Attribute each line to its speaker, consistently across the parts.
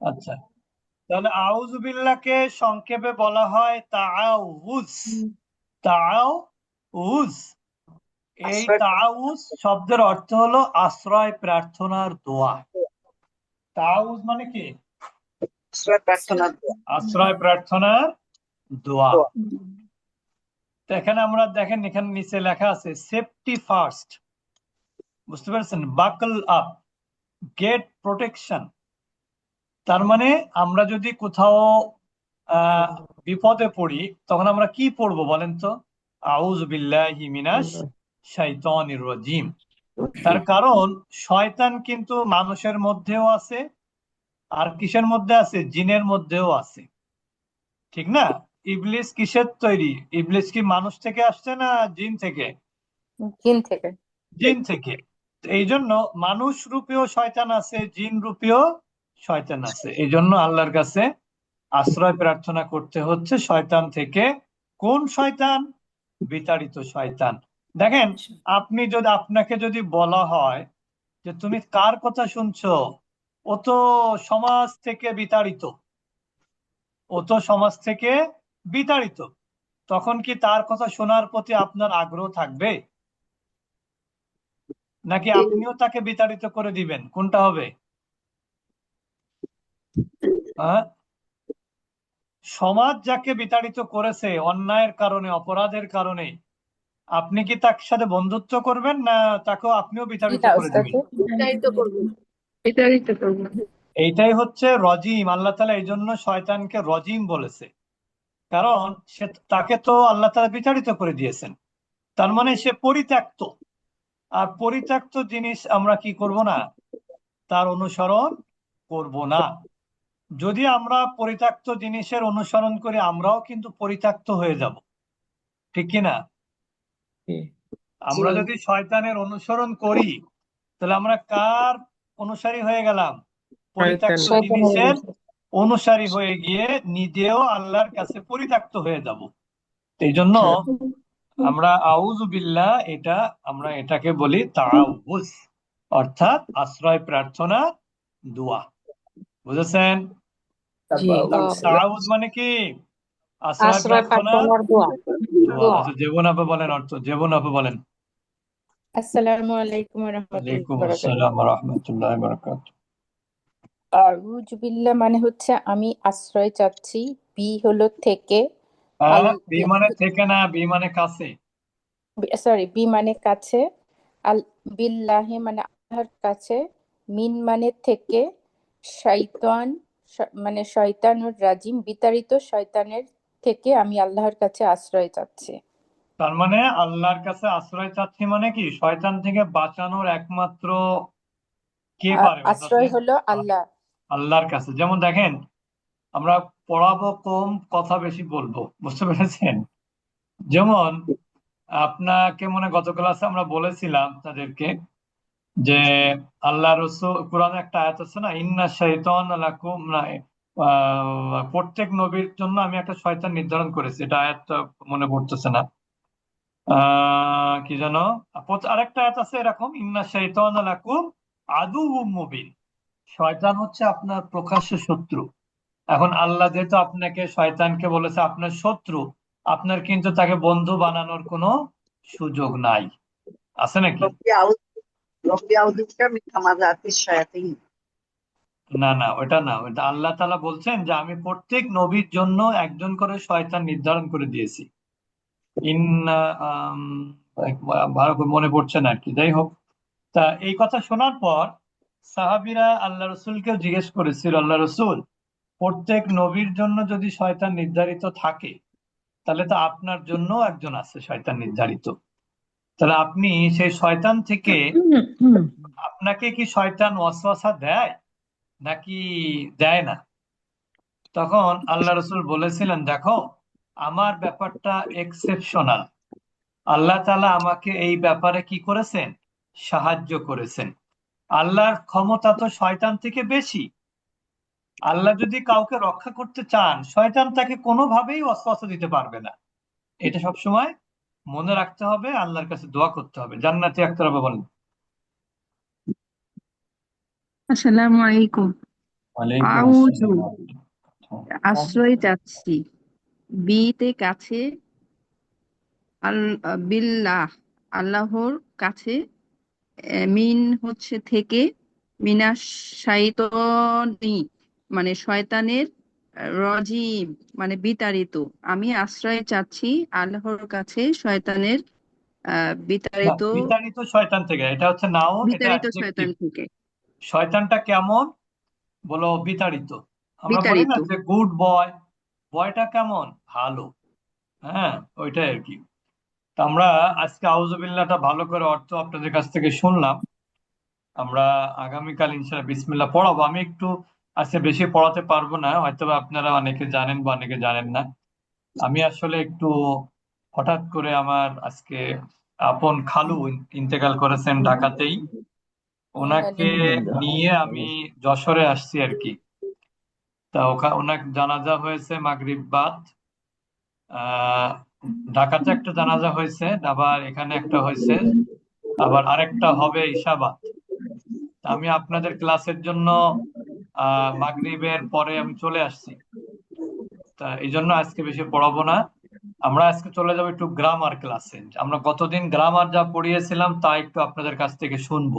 Speaker 1: আচ্ছা। তাহলে আউজুবিল্লাহকে সংক্ষেপে বলা হয় তাউজ তাআউজ এই তাউজ শব্দের অর্থ হলো আশ্রয় প্রার্থনার দোয়া। তাউজ মানে কি?
Speaker 2: আশ্রয়
Speaker 1: প্রার্থনার দোয়া। এখানে আমরা দেখেন এখানে নিচে লেখা আছে সেফটি ফার্স্ট বুঝতে পারছেন? বাকল আপ গেট প্রোটেকশন তার মানে আমরা যদি কোথাও আহ বিপদে পড়ি তখন আমরা কি পড়ব বলেন তো? আউজ বিল্লাহি মিনাশ শাইতানির রাজিম। তার কারণ শয়তান কিন্তু মানুষের মধ্যেও আছে আর কিসের মধ্যে আছে? জিনের মধ্যেও আছে। ঠিক না? ইবলিস কিসের তৈরি? ইবলিস কি মানুষ থেকে আসছে না জিন থেকে?
Speaker 3: জিন থেকে।
Speaker 1: জিন থেকে। এই জন্য মানুষ রূপেও শয়তান আছে জিন রূপেও শয়তান আছে। এই জন্য আল্লাহর কাছে আশ্রয় প্রার্থনা করতে হচ্ছে শয়তান থেকে। কোন শয়তান? বিতাড়িত শয়তান। দেখেন, আপনি যদি, আপনাকে যদি বলা হয় যে তুমি কার কথা শুনছো? ও তো সমাজ থেকে বিতাড়িত। ও তো সমাজ থেকে বিতাড়িত। তখন কি তার কথা শোনার প্রতি আপনার আগ্রহ থাকবে? নাকি আপনিও তাকে বিতাড়িত করে দিবেন? কোনটা হবে? সমাজ যাকে বিতাড়িত করেছে অন্যায়ের কারণে অপরাধের কারণে আপনি কি তার সাথে বন্ধুত্ব করবেন না তাকেও আপনিও বিতাড়িত করে দিবেন?
Speaker 4: বিতাড়িত করব।
Speaker 1: এইটাই হচ্ছে রজিম। আল্লাহ তালা এই জন্য শয়তানকে রজিম বলেছে। কারণ সে তাকে তো আল্লাহ তালা বিতাড়িত করে দিয়েছেন। তার মানে সে পরিত্যক্ত। আর পরিত্যক্ত জিনিস আমরা কি করব না? তার অনুসরণ করব না। যদি আমরা পরিত্যক্ত জিনিসের অনুসরণ করি আমরাও কিন্তু পরিত্যক্ত হয়ে যাব। ঠিক কি না? আমরা যদি শয়তানের অনুসরণ করি তাহলে আমরা কার অনুসারী হয়ে গেলাম? পরিত্যক্ত জিনিসের অনুসারী হয়ে গিয়ে নিজেও আল্লাহর কাছে পরিত্যক্ত হয়ে যাব। এই জন্য আমরা আউযু বিল্লাহ এটা আমরা এটাকে বলি তাআউজ অর্থাৎ আশ্রয় প্রার্থনা দোয়া। বুঝেছেন?
Speaker 2: জি
Speaker 1: মানে কি আশ্রয়
Speaker 3: আশ্রয় প্রার্থনার দোয়া।
Speaker 1: দোয়া আচ্ছা জীবন আপা বলেন অর্থ জীবন আপা বলেন।
Speaker 3: আসসালামু আলাইকুম ওয়া রাহমাতুল্লাহি ওয়া বারাকাতুহু।
Speaker 1: আসসালাম ওয়া রাহমাতুল্লাহি ওয়া বারাকাতুহু।
Speaker 3: আউযু বিল্লাহ মানে হচ্ছে আমি আশ্রয় চাচ্ছি বি হলো থেকে।
Speaker 1: বি মানে থেকে না বি মানে কাছে।
Speaker 3: সরি বি মানে কাছে। আল বিল্লাহি মানে আল্লাহর কাছে মিন মানে থেকে। শয়তান মানে শয়তানুর রাজিম বিতাড়িত শয়তানের থেকে আমি আল্লাহর কাছে আশ্রয় চাচ্ছি।
Speaker 1: তার মানে আল্লাহর কাছে আশ্রয় চাচ্ছি মানে কি? শয়তান থেকে বাঁচানোর একমাত্র কে পারে
Speaker 3: আশ্রয়? হলো আল্লাহ।
Speaker 1: আল্লাহর কাছে। যেমন দেখেন আমরা পড়াবো কম কথা বেশি বলব। বুঝতে পেরেছেন? যেমন আপনাকে মনে গত ক্লাসে আমরা বলেছিলাম তাদেরকে যে আল্লাহ রসুল, কোরআনে একটা আয়াত আছে না, ইন্না শাইতান লাকুম না প্রত্যেক নবীর জন্য আমি একটা শয়তান নির্ধারণ করেছি, এটা আয়াতটা মনে পড়তেছে না। কি যেন? আরেকটা আয়াত আছে এরকম, ইন্না শাইতান লাকুম আদুউম মুবিন। শয়তান হচ্ছে আপনার প্রকাশ্য শত্রু। এখন আল্লাহ যেহেতু আপনাকে শয়তানকে বলেছে আপনার শত্রু, আপনার কিন্তু তাকে বন্ধু বানানোর কোনো সুযোগ নাই। আছে নাকি? না না ওটা না ওটা আল্লাহ তাআলা বলছেন যে আমি প্রত্যেক নবীর জন্য একজন করে শয়তান নির্ধারণ করে দিয়েছি। আম, ভালো করে মনে পড়ছে না আর কি যাই হোক। তা এই কথা শোনার পর সাহাবিরা আল্লাহ রসুলকেও জিজ্ঞেস করেছিল আল্লাহ রসুল প্রত্যেক নবীর জন্য যদি শয়তান নির্ধারিত থাকে তাহলে তো আপনার জন্য একজন আছে শয়তান নির্ধারিত। তাহলে আপনি সেই শয়তান থেকে আপনাকে কি শয়তান ওয়াসওয়াসা দেয়? নাকি দেয় না? তখন আল্লাহ রসুল বলেছিলেন, দেখো, আমার ব্যাপারটা এক্সেপশনাল আল্লাহ তালা আমাকে এই ব্যাপারে কি করেছেন? সাহায্য করেছেন। আল্লাহর ক্ষমতা তো শয়তান থেকে বেশি। আল্লাহ যদি কাউকে রক্ষা করতে চান, শয়তান তাকে কোনোভাবেই ওয়াসওয়াসা দিতে পারবে না। এটা সবসময় মনে রাখতে হবে আল্লাহর কাছে দোয়া করতে হবে। জান্নাতি আক্তার আপা বলেন।
Speaker 4: আসসালামু আলাইকুম।
Speaker 1: ওয়ালাইকুম
Speaker 4: আউযু
Speaker 1: আসসালাম
Speaker 4: আশ্রয় চাচ্ছি। বিতে কাছে বিল্লাহ আল্লাহর কাছে মিন হচ্ছে থেকে মিনাশ শাইতানি মানে শয়তানের রজিম মানে বিতাড়িত। আমি আশ্রয় চাচ্ছি আল্লাহর কাছে শয়তানের বিতাড়িত
Speaker 1: বিতাড়িত শয়তান থেকে। এটা হচ্ছে এটা
Speaker 4: বিতাড়িত শয়তান থেকে।
Speaker 1: শয়তানটা কেমন? বলো বিতাড়িত। আমরা বলি না যে গুড বয় বয়টা কেমন? ভালো। হ্যাঁ ওইটাই আর কি। তা আমরা আজকে আউজুবিল্লাহটা ভালো করে অর্থ আপনাদের কাছ থেকে শুনলাম। আমরা আগামীকাল ইনশাআল্লাহ বিসমিল্লাহ পড়াবো। আমি একটু আজকে বেশি পড়াতে পারব না হয়তো আপনারা অনেকে জানেন বা অনেকে জানেন না। আমি আসলে একটু হঠাৎ করে আমার আজকে আপন খালু ইন্তেকাল করেছেন ঢাকাতেই। ওনাকে নিয়ে আমি যশোরে আসছি আর কি। তা ওনার জানাজা হয়েছে মাগরিব বাদ। ঢাকাতে একটা জানাজা হয়েছে, আবার এখানে একটা হয়েছে, আবার আরেকটা হবে ইশাবাদ আমি আপনাদের ক্লাসের জন্য মাগরিবের পরে আমি চলে আসছি। তা এই জন্য আজকে বেশি পড়াবো না। আমরা আজকে চলে যাব একটু গ্রামার ক্লাসে আমরা গতদিন গ্রামার যা পড়িয়েছিলাম তা একটু আপনাদের কাছ থেকে শুনব।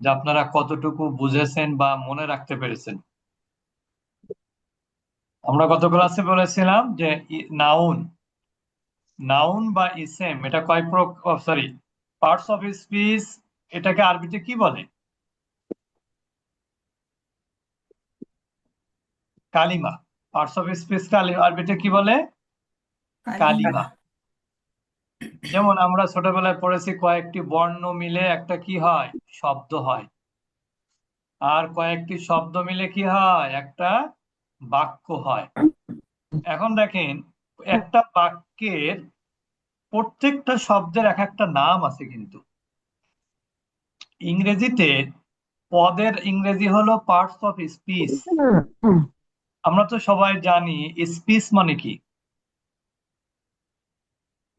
Speaker 1: যে আপনারা কতটুকু বুঝেছেন বা মনে রাখতে পেরেছেন। আমরা গত ক্লাসে বলেছিলাম যে নাউন নাউন বা ইসেম এটা কয় প্রকার সরি পার্টস অফ স্পিচ এটাকে আরবিতে কি বলে? কালিমা। পার্টস অফ স্পিচ আরবিতে কি বলে? কালিমা। যেমন আমরা ছোটবেলায় পড়েছি কয়েকটি বর্ণ মিলে একটা কি হয়? শব্দ হয়। আর কয়েকটি শব্দ মিলে কি হয়? একটা বাক্য হয়। এখন দেখেন একটা বাক্যের প্রত্যেকটা শব্দের এক একটা নাম আছে কিন্তু। ইংরেজিতে পদের ইংরেজি হলো পার্টস অফ স্পিচ আমরা তো সবাই জানি স্পিচ মানে কি?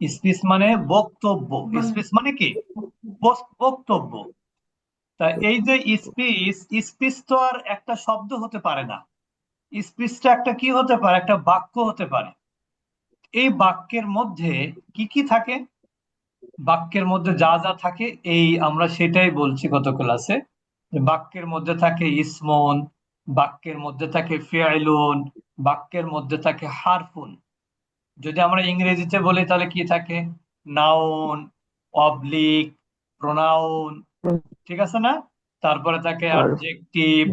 Speaker 1: স্পিচ মানে বক্তব্য। স্পিচ মানে কি? বক্তব্য। তা এই যে স্পিচ স্পিচ তো আর একটা শব্দ হতে পারে না। স্পিচটা একটা কি হতে পারে? একটা বাক্য হতে পারে। এই বাক্যের মধ্যে কি কি থাকে? বাক্যের মধ্যে যা যা থাকে এই আমরা সেটাই বলছি গত ক্লাসে বাক্যের মধ্যে থাকে ইসমন বাক্যের মধ্যে থাকে ফেয়াইলুন বাক্যের মধ্যে থাকে হারফুন। যদি আমরা ইংরেজিতে বলি তাহলে কি থাকে? নাউন অবলিক প্রোনাউন ঠিক আছে না? তারপরে থাকে অ্যাডজেক্টিভ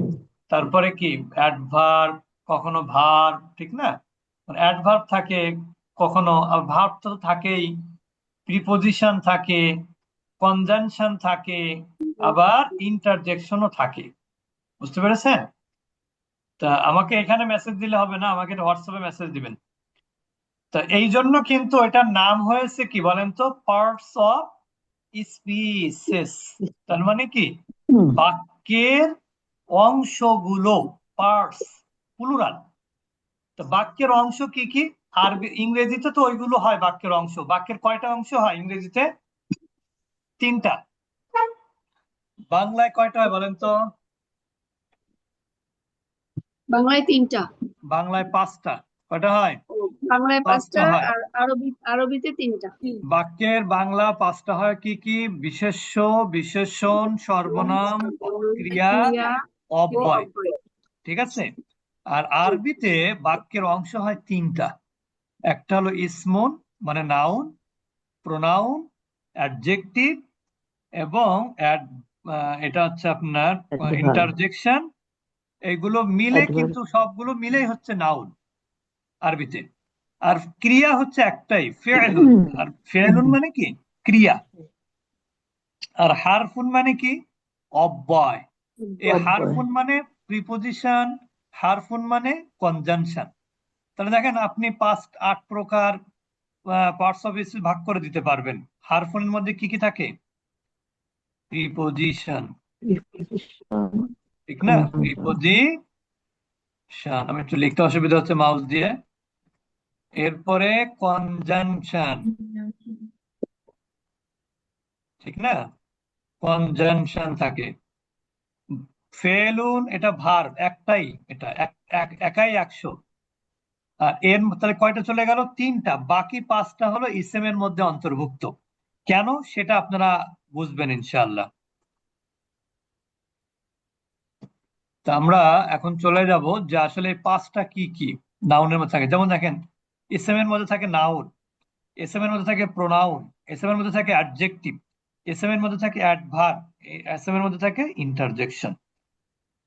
Speaker 1: তারপরে কি? অ্যাডভার্ব কখনো ভার্ব ঠিক না? অ্যাডভার্ব থাকে কখনো ভার্ব তো থাকেই। প্রিপোজিশন থাকে কনজাংশন থাকে আবার ইন্টারজেকশনও থাকে। বুঝতে পেরেছেন? তা আমাকে এখানে মেসেজ দিলে হবে না আমাকে হোয়াটসঅ্যাপে মেসেজ দিবেন। তা এই জন্য কিন্তু এটার নাম হয়েছে কি বলেন তো? পার্টস অফ স্পিচেস তার মানে কি? বাক্যের অংশগুলো পার্টস প্লুরাল তো বাক্যের অংশ কি কি? আরবি ইংরেজিতে তো ওইগুলো হয় বাক্যের অংশ। বাক্যের কয়টা অংশ হয় ইংরেজিতে? তিনটা। বাংলায় কয়টা হয় বলেন তো?
Speaker 5: বাংলায় তিনটা।
Speaker 1: বাংলায় পাঁচটা। কয়টা হয়?
Speaker 5: বাংলায়
Speaker 1: পাঁচটা হয়।
Speaker 5: আর আরবি আরবিতে তিনটা।
Speaker 1: বাক্যের বাংলা পাঁচটা হয় কি কি? বিশেষ্য বিশেষণ সর্বনাম ক্রিয়া অব্যয়। ঠিক আছে? আর আরবিতে বাক্যের অংশ হয় তিনটা। একটা হলো ইসমুন মানে নাউন প্রোনাউন অ্যাডজেক্টিভ এবং অ্যাড এটা হচ্ছে আপনার ইন্টারজেকশন এগুলো মিলে কিন্তু সবগুলো মিলেই হচ্ছে নাউন আরবিতে। আর ক্রিয়া হচ্ছে একটাই ফেলুন। আর ফেলুন মানে কি? ক্রিয়া। আর হারফুন মানে কি? অব্যয়। এই হারফুন মানে প্রিপোজিশন হারফুন মানে কনজাংশন। তাহলে দেখেন আপনি পাঁচ আট প্রকার পার্টস অফ স্পিচ ভাগ করে দিতে পারবেন। হারফুনের মধ্যে কি কি থাকে? প্রিপোজিশন ঠিক না। প্রিপোজিশন আমি একটু লিখতে অসুবিধা হচ্ছে মাউস দিয়ে। এরপরে কনজাংশন ঠিক না? কনজাংশন থাকে। ফেলুন এটা ভার্ব একটাই এটা এক এক- একাই একশো। আর এর তাহলে কয়টা চলে গেল? তিনটা। বাকি পাঁচটা হলো ইসেমের মধ্যে অন্তর্ভুক্ত। কেন? সেটা আপনারা বুঝবেন ইনশাআল্লাহ। তা আমরা এখন চলে যাব যে আসলে পাঁচটা কি কি? নাউনের মধ্যে থাকে। যেমন দেখেন ইসেমের মধ্যে থাকে নাউন এসএম এর মধ্যে থাকে প্রোনাউন এসএম এর মধ্যে থাকে অ্যাডজেক্টিভ এসএম এর মধ্যে থাকে অ্যাডভার্ব এসএম এর মধ্যে থাকে ইন্টারজেকশন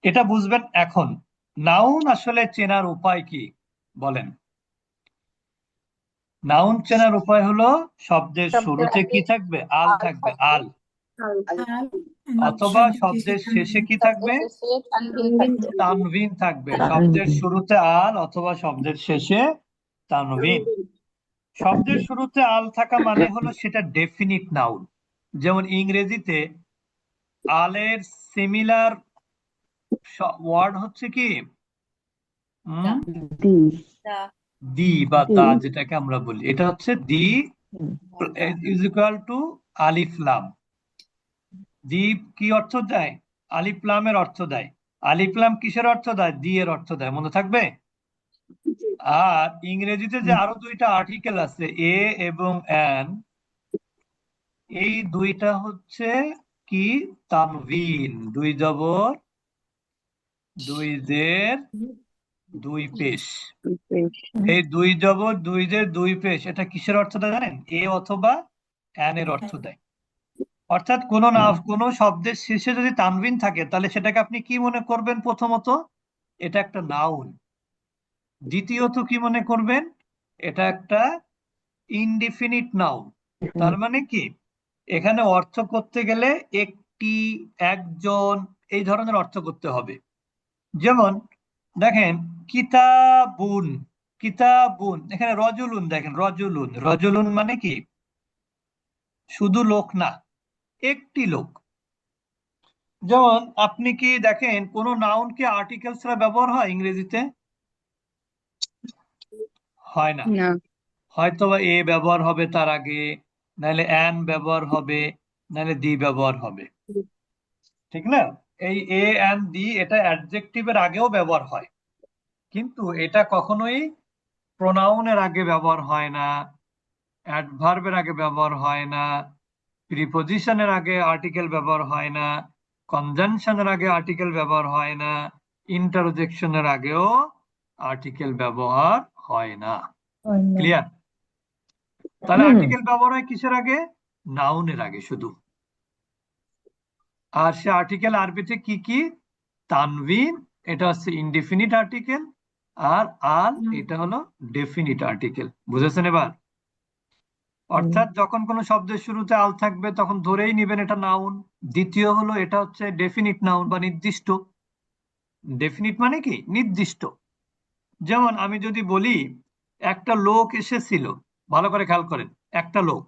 Speaker 1: এটা বুঝবেন এখন। নাউন আসলে চেনার উপায় কি? বলেন। নাউন চেনার উপায় হলো শব্দের শুরুতে কি থাকবে? আল থাকবে। আল। অথবা শব্দের শেষে কি থাকবে
Speaker 3: তানবিন থাকবে।
Speaker 1: তানভিন থাকবে। শব্দের শুরুতে আল অথবা শব্দের শেষে তানভিন। শব্দের শুরুতে আল থাকা মানে হলো সেটা ডেফিনিট নাউন যেমন ইংরেজিতে আলের সিমিলার ওয়ার্ড হচ্ছে কি? হুম? দি। বা তা যেটাকে আমরা বলি। এটা হচ্ছে দি ইজ ইকুয়াল টু আলিফ লাম। দি কি অর্থ দেয়? আলিফ লামের অর্থ দেয়। আলিফ লাম কিসের অর্থ দেয়? দি এর অর্থ দেয়। মনে থাকবে? আর ইংরেজিতে যে আরও দুইটা আর্টিকেল আছে, এ এবং অ্যান এই দুইটা হচ্ছে কি? তানভিন। দুই জবর, দুই জের, দুই পেশ। এই দুই জবর, দুই জের, দুই পেশ, এটা কিসের অর্থ দেয় জানেন? এ অথবা অ্যান এর অর্থ দেয়। অর্থাৎ কোন না কোন শব্দের শেষে যদি তানবিন থাকে তাহলে সেটাকে আপনি কি মনে করবেন প্রথমত? এটা একটা নাউন দ্বিতীয়ত কি মনে করবেন? এটা একটা ইনডিফিনিট নাউন তার মানে কি? এখানে অর্থ করতে গেলে একটি একজন এই ধরনের অর্থ করতে হবে। যেমন দেখেন কিতাবুন কিতাবুন। এখানে রজুলুন দেখেন রজুলুন। রজুলুন মানে কি? শুধু লোক না। একটি লোক। যেমন আপনি কি দেখেন কোন নাউন কি আর্টিকেল ছাড়া ব্যবহার হয় ইংরেজিতে? হয় না। হয়তোবা এ ব্যবহার হবে তার আগে নাহলে অ্যান ব্যবহার হবে নাহলে দি ব্যবহার হবে। ঠিক না? এই এ অ্যান দি এটা অ্যাডজেক্টিভের আগেও ব্যবহার হয়। কিন্তু এটা কখনোই প্রোনাউনের আগে ব্যবহার হয় না অ্যাডভার্বের আগে ব্যবহার হয় না। প্রিপোজিশনের আগে আর্টিকেল ব্যবহার হয় না কনজাংশনের আগে আর্টিকেল ব্যবহার হয় না ইন্টারজেকশনের আগেও আর্টিকেল ব্যবহার হয় না। ক্লিয়ার তাহলে আর্টিকেল ব্যবহার হয় কিসের আগে? নাউনের আগে শুধু। আর সে আর্টিকেল আরবিতে কি কি? তানভিন এটা হচ্ছে ইনডিফিনিট আর্টিকেল আর আল এটা হলো ডেফিনিট আর্টিকেল বুঝেছেন এবার? অর্থাৎ যখন কোনো শব্দের শুরুতে আল থাকবে তখন ধরেই নিবেন এটা নাউন। দ্বিতীয় হলো এটা হচ্ছে ডেফিনিট নাউন বা নির্দিষ্ট। ডেফিনিট মানে কি? নির্দিষ্ট। যেমন আমি যদি বলি একটা লোক এসেছিল ভালো করে খেয়াল করেন একটা লোক।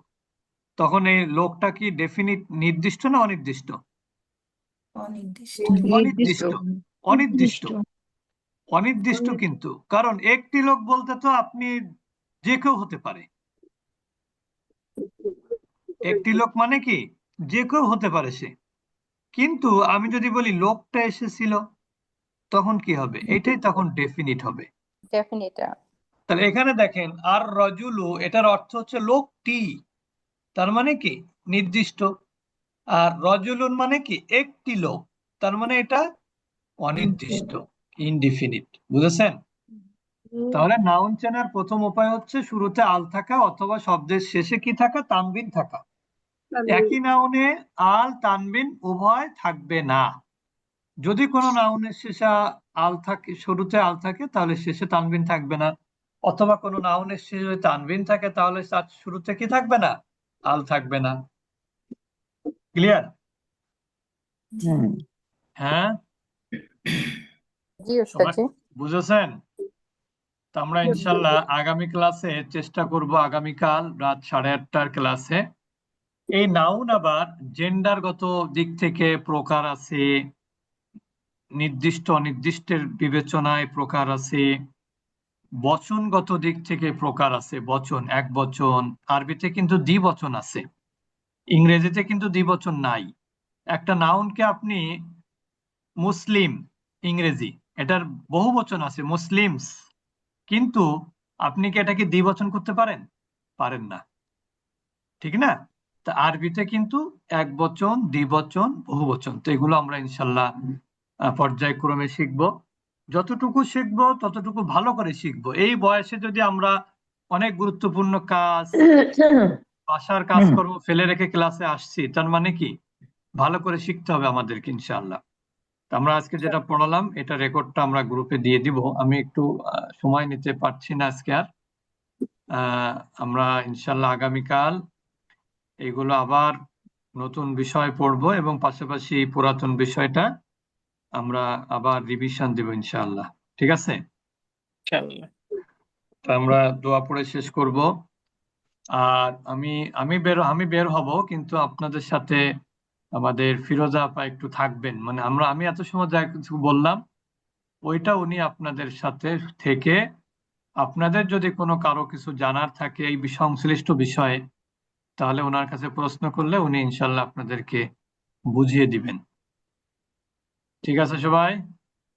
Speaker 1: তখন এই লোকটা কি ডেফিনিট নির্দিষ্ট না অনির্দিষ্ট। অনির্দিষ্ট। অনির্দিষ্ট অনির্দিষ্ট। কিন্তু। কারণ একটি লোক বলতে তো আপনি যে কেউ হতে পারে। একটি লোক মানে কি? যে কেউ হতে পারে সে। কিন্তু আমি যদি বলি লোকটা এসেছিল তখন কি হবে? এটাই তখন ডেফিনিট হবে। তাহলে এখানে দেখেন আর রজুলু এটার অর্থ হচ্ছে লোকটি। তার মানে কি? নির্দিষ্ট। আর রজুলুন মানে কি? একটি লোক। তার মানে এটা অনির্দিষ্ট ইনডিফিনিট বুঝেছেন? তাহলে নাউন চেনার প্রথম উপায় হচ্ছে শুরুতে আল থাকা অথবা শব্দের শেষে কি থাকা? তানবিন থাকা। একই নাউনে আল তানবিন উভয় থাকবে না। যদি কোনো নাউনের শেষে আল থাকে শুরুতে আল থাকে তাহলে শেষে তানবিন থাকবে না। অথবা কোনো নাউনের শেষে তানবিন থাকে তাহলে তার শুরুতে কি থাকবে না? আল থাকবে না। ক্লিয়ার হ্যাঁ? বুঝেছেন? তো আমরা ইনশাল্লাহ আগামী ক্লাসে চেষ্টা করব আগামীকাল রাত সাড়ে আটটার ক্লাসে এই নাউন আবার জেন্ডারগত দিক থেকে প্রকার আছে, নির্দিষ্ট অনির্দিষ্টের বিবেচনায় প্রকার আছে, বচনগত দিক থেকে প্রকার আছে, বচন, এক বচন, আরবিতে কিন্তু দ্বিবচন আছে, ইংরেজিতে কিন্তু দ্বিবচন নাই। একটা নাউনকে আপনি মুসলিম, ইংরেজি, এটার বহু বচন আছে, মুসলিমস, কিন্তু আপনি কি এটাকে দ্বিবচন করতে পারেন? পারেন না। ঠিক না? তা আরবিতে কিন্তু এক বচন দ্বিবচন বহু বচন। তো এগুলো আমরা ইনশাল্লাহ পর্যায়ক্রমে শিখব। যতটুকু শিখব, ততটুকু ভালো করে শিখব। এই বয়সে যদি আমরা অনেক গুরুত্বপূর্ণ কাজ, বাসার কাজ কাজকর্ম ফেলে রেখে ক্লাসে আসছি, তার মানে কি? ভালো করে শিখতে হবে আমাদেরকে ইনশাআল্লাহ তো আমরা আজকে যেটা পড়ালাম, এটা রেকর্ডটা আমরা গ্রুপে দিয়ে দিব। আমি একটু সময় নিতে পারছি না আজকে আর। আমরা ইনশাল্লাহ আগামীকাল এগুলো আবার নতুন বিষয় পড়ব এবং পাশাপাশি পুরাতন বিষয়টা আমরা আবার রিভিশন দেব ইনশাআল্লাহ। ঠিক আছে? আমরা দোয়া পড়ে শেষ করব। আর আমি আমি বের আমি বের হব কিন্তু আপনাদের সাথে আমাদের ফিরোজা আপা একটু থাকবেন। মানে আমরা আমি এত সময় যা কিছু বললাম ওইটা উনি আপনাদের সাথে থেকে আপনাদের যদি কোনো কারও কিছু জানার থাকে এই সংশ্লিষ্ট বিষয়ে তাহলে ওনার কাছে প্রশ্ন করলে উনি ইনশাল্লাহ আপনাদেরকে বুঝিয়ে দিবেন ঠিক আছে সবাই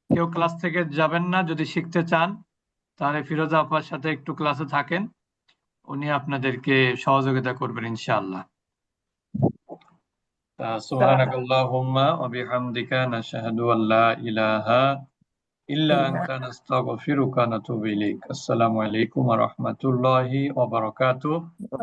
Speaker 1: কেউ ক্লাস থেকে যাবেন না যদি শিখতে চান তাহলে ফিরোজা আপার সাথে একটু ক্লাসে থাকেন উনি আপনাদেরকে সহযোগিতা করবেন ইনশাআল্লাহ سبحانك اللهم وبحمدك نشهد أن لا إله إلا أنت نستغفرك ونتوب إليك السلام عليكم ورحمة الله وبركاته